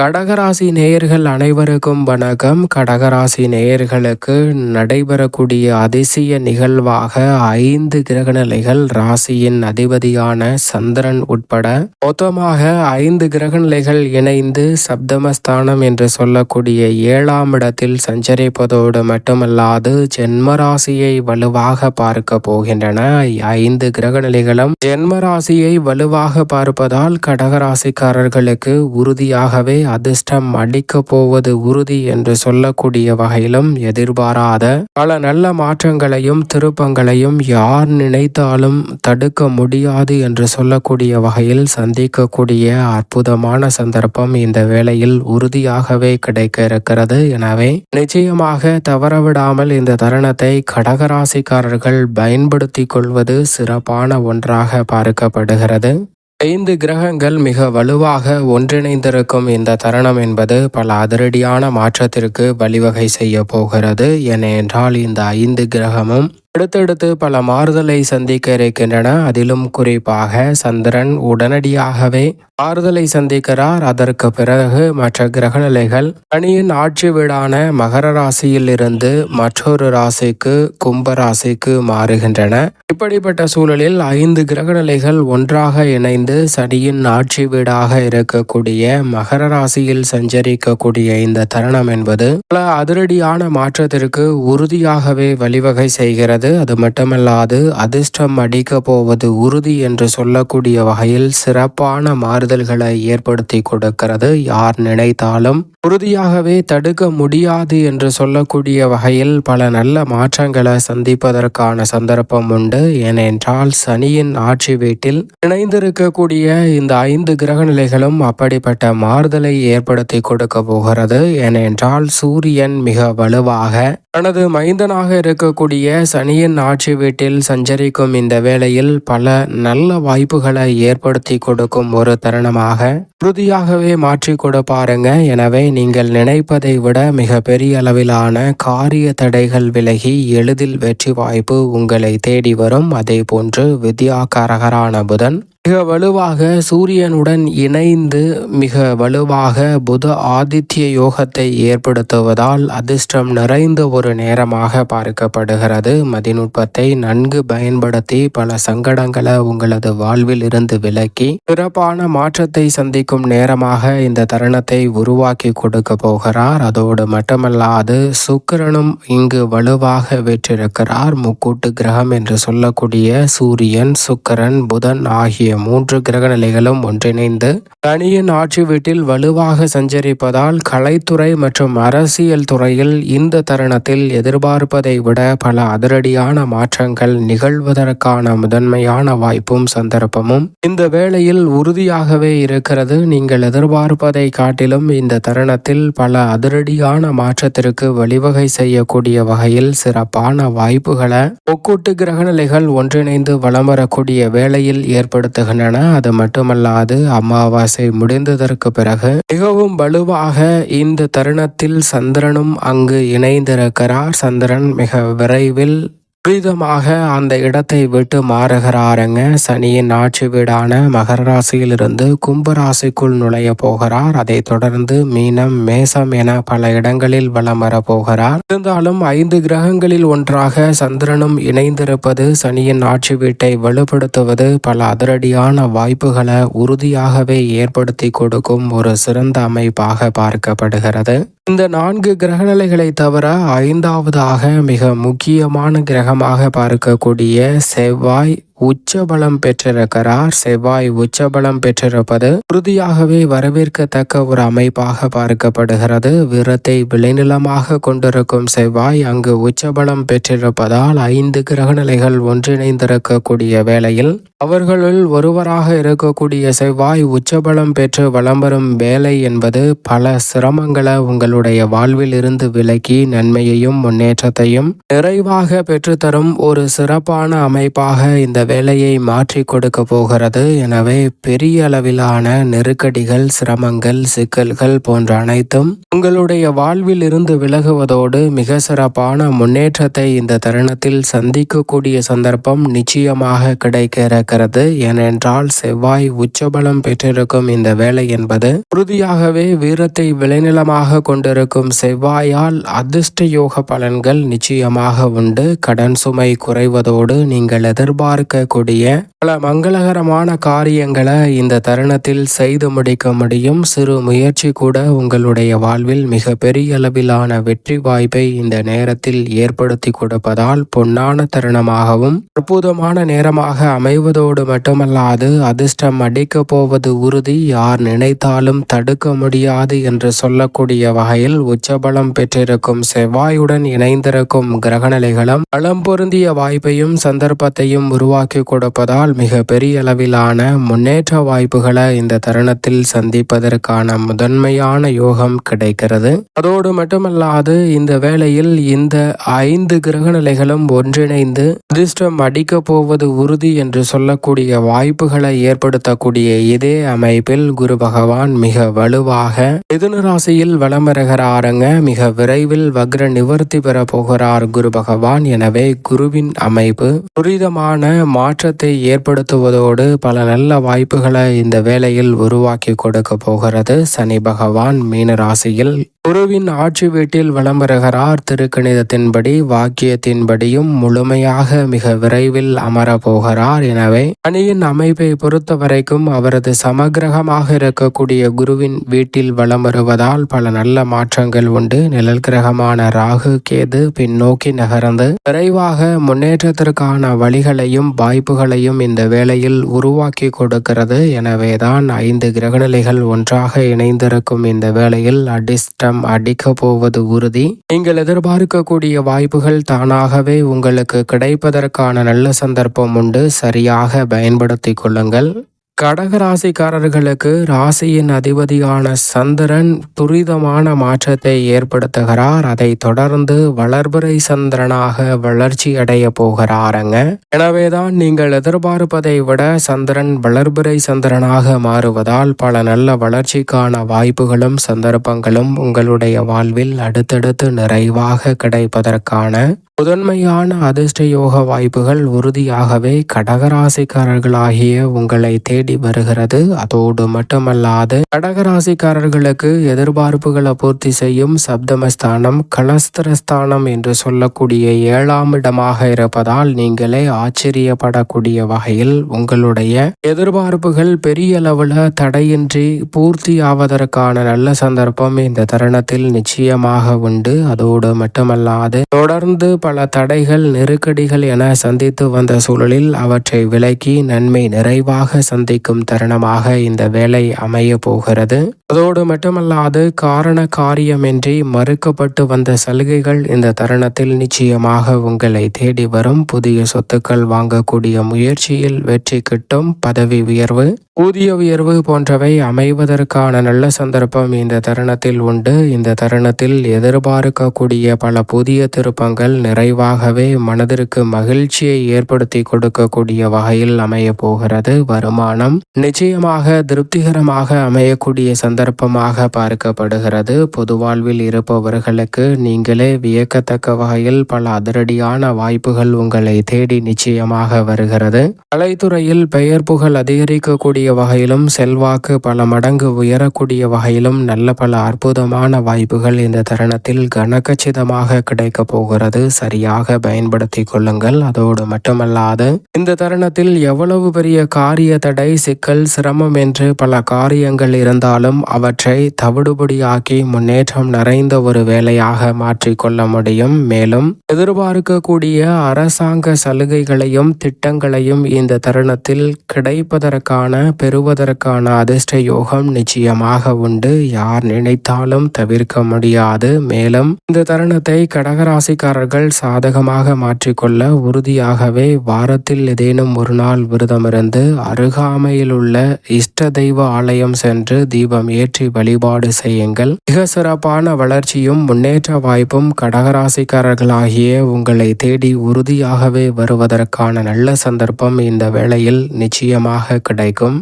கடகராசி நேயர்கள் அனைவருக்கும் வணக்கம். கடகராசி நேயர்களுக்கு நடைபெறக்கூடிய அதிசய நிகழ்வாக ஐந்து கிரகநிலைகள் ராசியின் அதிபதியான சந்திரன் உட்பட மொத்தமாக ஐந்து கிரகநிலைகள் இணைந்து சப்தமஸ்தானம் என்று சொல்லக்கூடிய ஏழாம் இடத்தில் சஞ்சரிப்பதோடு மட்டுமல்லாது ஜென்மராசியை வலுவாக பார்க்க போகின்றன. ஐந்து கிரகநிலைகளும் ஜென்மராசியை வலுவாக பார்ப்பதால் கடகராசிக்காரர்களுக்கு உறுதியாகவே அதிர்ஷ்டம் அளிக்க போவது உறுதி என்று சொல்லக்கூடிய வகையிலும் எதிர்பாராத பல நல்ல மாற்றங்களையும் திருப்பங்களையும் யார் நினைத்தாலும் தடுக்க முடியாது என்று சொல்லக்கூடிய வகையில் சந்திக்கக்கூடிய அற்புதமான சந்தர்ப்பம் இந்த வேளையில் உறுதியாகவே கிடைக்க இருக்கிறது எனவே நிச்சயமாக தவறவிடாமல் இந்த தருணத்தை கடகராசிக்காரர்கள் பயன்படுத்திக் கொள்வது சிறப்பான ஒன்றாக பார்க்கப்படுகிறது. ஐந்து கிரகங்கள் மிக வலுவாக ஒன்றிணைந்திருக்கும் இந்த தருணம் என்பது பல அதிரடியான மாற்றத்திற்கு வழிவகை செய்ய போகிறது. ஏனென்றால் இந்த ஐந்து கிரகமும் அடுத்தடுத்து பல மாறுதலை சந்திக்க இருக்கின்றன. அதிலும் குறிப்பாக சந்திரன் உடனடியாகவே மாறுதலை சந்திக்கிறார். அதற்கு பிறகு மற்ற கிரகநிலைகள் சனியின் ஆட்சி வீடான மகர ராசியில் இருந்து மற்றொரு ராசிக்கு கும்ப ராசிக்கு மாறுகின்றன. இப்படிப்பட்ட சூழலில் ஐந்து கிரகநிலைகள் ஒன்றாக இணைந்து சனியின் ஆட்சி வீடாக இருக்கக்கூடிய மகர ராசியில் சஞ்சரிக்கக்கூடிய இந்த தருணம் என்பது பல அதிரடியான மாற்றத்திற்கு உறுதியாகவே வழிவகை செய்கிறது. இருக்கிறது அது மட்டுமல்லாது அதிர்ஷ்டம் அடிக்க போவது உறுதி என்று சொல்லக்கூடிய வகையில் சிறப்பான மாறுதல்களை ஏற்படுத்தி கொடுக்கிறது. யார் நினைத்தாலும் உறுதியாகவே தடுக்க முடியாது என்று சொல்லக்கூடிய வகையில் பல நல்ல மாற்றங்களை சந்திப்பதற்கான சந்தர்ப்பம் உண்டு. ஏனென்றால் சனியின் ஆட்சி வீட்டில் இணைந்திருக்கக்கூடிய இந்த ஐந்து கிரக நிலைகளும் அப்படிப்பட்ட மாறுதலை ஏற்படுத்தி கொடுக்க போகிறது. ஏனென்றால் சூரியன் மிக வலுவாக தனது மைந்தனாக இருக்கக்கூடிய சனியின் ஆட்சி வீட்டில் சஞ்சரிக்கும் இந்த வேளையில் பல நல்ல வாய்ப்புகளை ஏற்படுத்தி கொடுக்கும் ஒரு தருணமாக உறுதியாகவே மாற்றி கொடுப்பாருங்க எனவே நீங்கள் நினைப்பதை விட மிக பெரிய அளவிலான காரிய தடைகள் விலகி எளிதில் வெற்றி வாய்ப்பு உங்களை தேடி வரும். அதே போன்று வித்யாகாரகரான புதன் மிக வலுவாக சூரியனுடன் இணைந்து மிக வலுவாக புத ஆதித்ய யோகத்தை ஏற்படுத்துவதால் அதிர்ஷ்டம் நிறைந்த ஒரு நேரமாக பார்க்கப்படுகிறது. மதிநுட்பத்தை நன்கு பயன்படுத்தி பல சங்கடங்களை உங்களது வாழ்வில் இருந்து விலக்கி சிறப்பான மாற்றத்தை சந்திக்கும் நேரமாக இந்த தருணத்தை உருவாக்கி கொடுக்க போகிறார். அதோடு மட்டுமல்லாது சுக்கிரனும் இங்கு வலுவாக வெற்றிருக்கிறார். முக்கூட்டு கிரகம் என்று சொல்லக்கூடிய சூரியன் சுக்கரன் புதன் ஆகிய ஆகிய மூன்று கிரக நிலைகளும் ஒன்றிணைந்து தனியின் ஆட்சி வீட்டில் வலுவாக சஞ்சரிப்பதால் கலைத்துறை மற்றும் அரசியல் துறையில் இந்த தருணத்தில் எதிர்பார்ப்பதை விட பல அதிரடியான மாற்றங்கள் நிகழ்வதற்கான முதன்மையான வாய்ப்பும் சந்தர்ப்பமும் இந்த வேளையில் உறுதியாகவே இருக்கிறது. நீங்கள் எதிர்பார்ப்பதை காட்டிலும் இந்த தருணத்தில் பல அதிரடியான மாற்றத்திற்கு வழிவகை செய்யக்கூடிய வகையில் சிறப்பான வாய்ப்புகளை ஒக்கூட்டு கிரகநிலைகள் ஒன்றிணைந்து வளம் வரக்கூடிய வேளையில் ஏற்படுத்த நடத்துகின்றன அது மட்டுமல்லாது அமாவாசை முடிந்ததற்கு பிறகு மிகவும் வலுவாக இந்த தருணத்தில் சந்திரனும் அங்கு இணைந்திருக்கிறார். சந்திரன் மிக விரைவில் துரிதமாக அந்த இடத்தை விட்டு மாறுகிறாருங்க. சனியின் ஆட்சி வீடான மகர ராசியிலிருந்து கும்பராசிக்குள் நுழைய போகிறார். அதை தொடர்ந்து மீனம் மேசம் என பல இடங்களில் வலம் வரப்போகிறார் இருந்தாலும் ஐந்து கிரகங்களில் ஒன்றாக சந்திரனும் இணைந்திருப்பது சனியின் ஆட்சி வீட்டை வலுப்படுத்துவது பல அதிரடியான வாய்ப்புகளை உறுதியாகவே ஏற்படுத்தி கொடுக்கும் ஒரு சிறந்த அமைப்பாக பார்க்கப்படுகிறது. இந்த நான்கு கிரகநிலைகளை தவிர ஐந்தாவதாக மிக முக்கியமான கிரகமாக பார்க்கக்கூடிய செவ்வாய் உச்சபலம் பெற்றிருக்கிறார் செவ்வாய் உச்சபலம் பெற்றிருப்பது உறுதியாகவே வரவேற்கத்தக்க ஒரு அமைப்பாக பார்க்கப்படுகிறது. விரத்தை விளைநிலமாக கொண்டிருக்கும் செவ்வாய் அங்கு உச்சபலம் பெற்றிருப்பதால் ஐந்து கிரகநிலைகள் ஒன்றிணைந்திருக்கக்கூடிய வேளையில் அவர்களுள் ஒருவராக இருக்கக்கூடிய செவ்வாய் உச்சபலம் பெற்று வளம் வரும் வேலை என்பது பல சிரமங்களை உங்களுடைய வாழ்வில் இருந்து விலக்கி நன்மையையும் முன்னேற்றத்தையும் நிறைவாக பெற்றுத்தரும் ஒரு சிறப்பான அமைப்பாக இந்த வேலையை மாற்றி கொடுக்க போகிறது. எனவே பெரிய அளவிலான நெருக்கடிகள் சிரமங்கள் சிக்கல்கள் போன்ற அனைத்தும் உங்களுடைய வாழ்வில் இருந்து விலகுவதோடு மிக சிறப்பான முன்னேற்றத்தை இந்த தருணத்தில் சந்திக்கக்கூடிய சந்தர்ப்பம் நிச்சயமாக கிடைக்க இருக்கிறது ஏனென்றால் செவ்வாய் உச்சபலம் பெற்றிருக்கும் இந்த வேலை என்பது உறுதியாகவே வீரத்தை விளைநிலமாக கொண்டிருக்கும் செவ்வாயால் அதிர்ஷ்ட யோக பலன்கள் நிச்சயமாக உண்டு. கடன் சுமை குறைவதோடு நீங்கள் எதிர்பார்க்க எதிர்பார்க்கக்கூடிய பல மங்களகரமான காரியங்களை இந்த தருணத்தில் செய்து முடிக்க முடியும். சிறு முயற்சி கூட உங்களுடைய வாழ்வில் மிக பெரிய அளவிலான வெற்றி வாய்ப்பை இந்த நேரத்தில் ஏற்படுத்தி கொடுப்பதால் பொன்னான தருணமாகவும் அற்புதமான நேரமாக அமைவதோடு மட்டுமல்லாது அதிர்ஷ்டம் அடிக்க போவது உறுதி யார் நினைத்தாலும் தடுக்க முடியாது என்று சொல்லக்கூடிய வகையில் உச்சபலம் பெற்றிருக்கும் செவ்வாயுடன் இணைந்திருக்கும் கிரகநிலைகளும் பலம் பொருந்திய வாய்ப்பையும் சந்தர்ப்பத்தையும் உருவாக்கி கொடுப்பதால் மிக பெரிய அளவிலான முன்னேற்ற வாய்ப்புகளை இந்த தருணத்தில் சந்திப்பதற்கான முதன்மையான யோகம் கிடைக்கிறது. அதோடு மட்டுமல்லாது இந்த வேளையில் இந்த ஐந்து கிரகநிலைகளும் ஒன்றிணைந்து அதிர்ஷ்டம் அடிக்க போவது உறுதி என்று சொல்லக்கூடிய வாய்ப்புகளை ஏற்படுத்தக்கூடிய இதே அமைப்பில் குரு பகவான் மிக வலுவாக மிதுன ராசியில் வலம் வருகிறாருங்க. மிக விரைவில் வக்ர நிவர்த்தி பெற போகிறார் குரு பகவான். எனவே குருவின் அமைப்பு துரிதமான மாற்றத்தை ஏற்படுத்துவதோடு பல நல்ல வாய்ப்புகளை இந்த வேலையில் உருவாக்கி கொடுக்க போகிறது. சனி பகவான் மீன ராசியில் குருவின் ஆட்சி வீட்டில் வலம் வருகிறார் திருக்கணிதத்தின்படி வாக்கியத்தின்படியும் முழுமையாக மிக விரைவில் அமரப்போகிறார். எனவே அணியின் அமைப்பை பொறுத்த வரைக்கும் அவரது சமகிரகமாக இருக்கக்கூடிய குருவின் வீட்டில் வலம் வருவதால் பல நல்ல மாற்றங்கள் உண்டு. நிழல் கிரகமான ராகு கேது பின்னோக்கி நகர்ந்து விரைவாக முன்னேற்றத்திற்கான வழிகளையும் வாய்ப்புகளையும் இந்த வேளையில் உருவாக்கி கொடுக்கிறது. எனவேதான் ஐந்து கிரகநிலைகள் ஒன்றாக இணைந்திருக்கும் இந்த வேளையில் அடிஸ்டம் அடிக்க போவது உறுதி. நீங்கள் எதிர்பார்க்கக்கூடிய வாய்ப்புகள் தானாகவே உங்களுக்கு கிடைப்பதற்கான நல்ல சந்தர்ப்பம் உண்டு. சரியாக பயன்படுத்திக் கொள்ளுங்கள். கடகராசிக்காரர்களுக்கு ராசியின் அதிபதியான சந்திரன் துரிதமான மாற்றத்தை ஏற்படுத்துகிறார். அதை தொடர்ந்து வளர்பிறை சந்திரனாக வளர்ச்சி அடைய போகிறாருங்க. எனவேதான் நீங்கள் எதிர்பார்ப்பதை விட சந்திரன் வளர்பிறை சந்திரனாக மாறுவதால் பல நல்ல வளர்ச்சிக்கான வாய்ப்புகளும் சந்தர்ப்பங்களும் உங்களுடைய வாழ்வில் அடுத்தடுத்து நிறைவாக கிடைப்பதற்கான முதன்மையான அதிர்ஷ்ட யோக வாய்ப்புகள் உறுதியாகவே கடகராசிக்காரர்களாகிய உங்களை தேடி வருகிறது. அதோடு மட்டுமல்லாது கடகராசிக்காரர்களுக்கு எதிர்பார்ப்புகளை பூர்த்தி செய்யும் சப்தமஸ்தானம் கலஸ்திரஸ்தானம் என்று சொல்லக்கூடிய ஏழாம் இடமாக இருப்பதால் நீங்களே ஆச்சரியப்படக்கூடிய வகையில் உங்களுடைய எதிர்பார்ப்புகள் பெரிய அளவுல தடையின்றி பூர்த்தி ஆவதற்கான நல்ல சந்தர்ப்பம் இந்த தருணத்தில் நிச்சயமாக உண்டு. அதோடு மட்டுமல்லாது தொடர்ந்து பல தடைகள் நெருக்கடிகள் என சந்தித்து வந்த சூழலில் அவற்றை விலக்கி நன்மை நிறைவாக சந்திக்கும் தருணமாக இந்த வேலை அமைய போகிறது. அதோடு மட்டுமல்லாது காரண காரியமின்றி மறுக்கப்பட்டு வந்த சலுகைகள் இந்த தருணத்தில் நிச்சயமாக உங்களை தேடி வரும். புதிய சொத்துக்கள் வாங்கக்கூடிய முயற்சியில் வெற்றி கிட்டும். பதவி உயர்வு ஊதிய உயர்வு போன்றவை அமைவதற்கான நல்ல சந்தர்ப்பம் இந்த தருணத்தில் உண்டு. இந்த தருணத்தில் எதிர்பார்க்கக்கூடிய பல புதிய திருப்பங்கள் நிறைவாகவே மனதிற்கு மகிழ்ச்சியை ஏற்படுத்தி கொடுக்கக்கூடிய வகையில் அமைய போகிறது வருமானம். நிச்சயமாக திருப்திகரமாக அமையக்கூடிய சந்தர்ப்பமாக பார்க்கப்படுகிறது. பொது வாழ்வில் இருப்பவர்களுக்கு நீங்களே வியக்கத்தக்க வகையில் பல அதிரடியான வாய்ப்புகள் உங்களை தேடி நிச்சயமாக வருகிறது. கலைத்துறையில் பெயர் புகழ் அதிகரிக்கக்கூடிய வகையிலும் செல்வாக்கு பல மடங்கு உயரக்கூடிய வகையிலும் நல்ல பல அற்புதமான வாய்ப்புகள் இந்த தருணத்தில் கனகச்சிதமாக கிடைக்க போகிறது. சரியாக பயன்படுத்தி கொள்ளுங்கள். அதோடு மட்டுமல்லாது இந்த தருணத்தில் எவ்வளவு பெரிய காரிய தடை சிக்கல் சிரமம் என்று பல காரியங்கள் இருந்தாலும் அவற்றை தவிடுபடியாக்கி முன்னேற்றம் நிறைந்த ஒரு வேலையாக மாற்றிக்கொள்ள முடியும். மேலும் எதிர்பார்க்கக்கூடிய அரசாங்க சலுகைகளையும் திட்டங்களையும் இந்த தருணத்தில் கிடைப்பதற்கான பெறுவதற்கான அதிர்ஷ்ட யோகம் நிச்சயமாக உண்டு. யார் நினைத்தாலும் தவிர்க்க முடியாது. மேலும் இந்த தருணத்தை கடகராசிக்காரர்கள் சாதகமாக மாற்றிக்கொள்ள உறுதியாகவே வாரத்தில் ஏதேனும் ஒரு நாள் விரதமிருந்து அருகாமையில் உள்ள இஷ்ட தெய்வ ஆலயம் சென்று தீபம் ஏற்றி வழிபாடு செய்யுங்கள். மிக சிறப்பான வளர்ச்சியும் முன்னேற்ற வாய்ப்பும் கடகராசிக்காரர்களாகிய உங்களை தேடி உறுதியாகவே வருவதற்கான நல்ல சந்தர்ப்பம் இந்த வேளையில் நிச்சயமாக கிடைக்கும்.